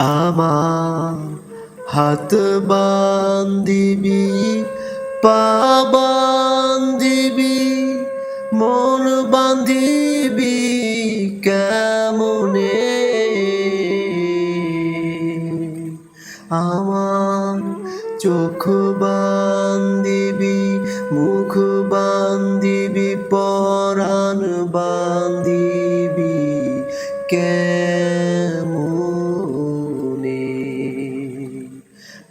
আমার হাত বান্দিবি পা মন বান্দিবি কেমনে? আমার চোখ বান্দিবি মুখ বান্দিবি পরাণ বান্দিবি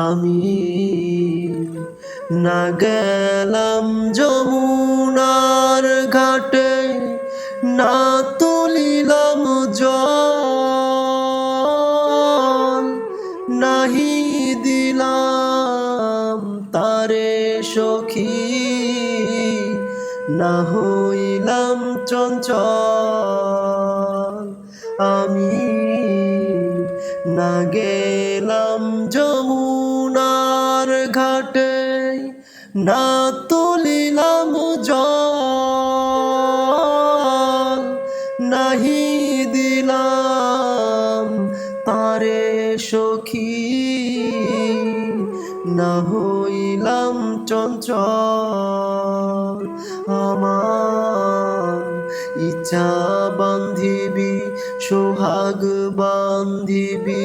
আমি না গেলাম যমুনার ঘাটে, না তুলিলাম জল, নাহি দিলাম তারে সখী, না হইলাম চঞ্চল। আমি না গেলাম যমুনার না তুলিলাম জল, নাহি দিলাম তারে সখী, না হইলাম চঞ্চল। আমার ইচ্ছা বান্ধিবি, সোহাগ বান্ধিবি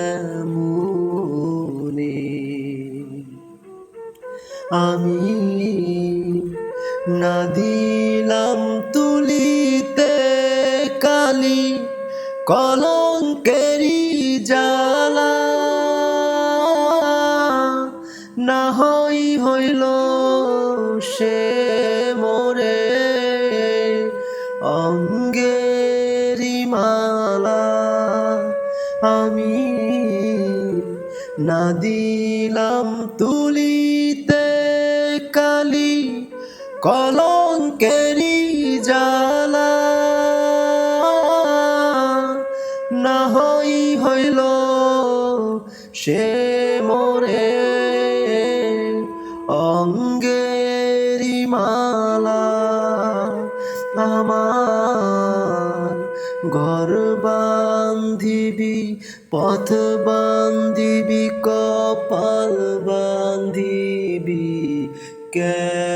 আমি না দিলাম তুলিতে কালি কলঙ্কেরি জ্বালা। না হই হইল সে মোরে অঙ্গেরি মালা। আমি না দিলাম কালি কলঙ্কেরি জ্বালা। না হই হইল সে মোরে অঙ্গেরি মালা। আমার ঘর বান্ধিবি পথ বান্ধিবি কপাল বান্ধিবি কেমন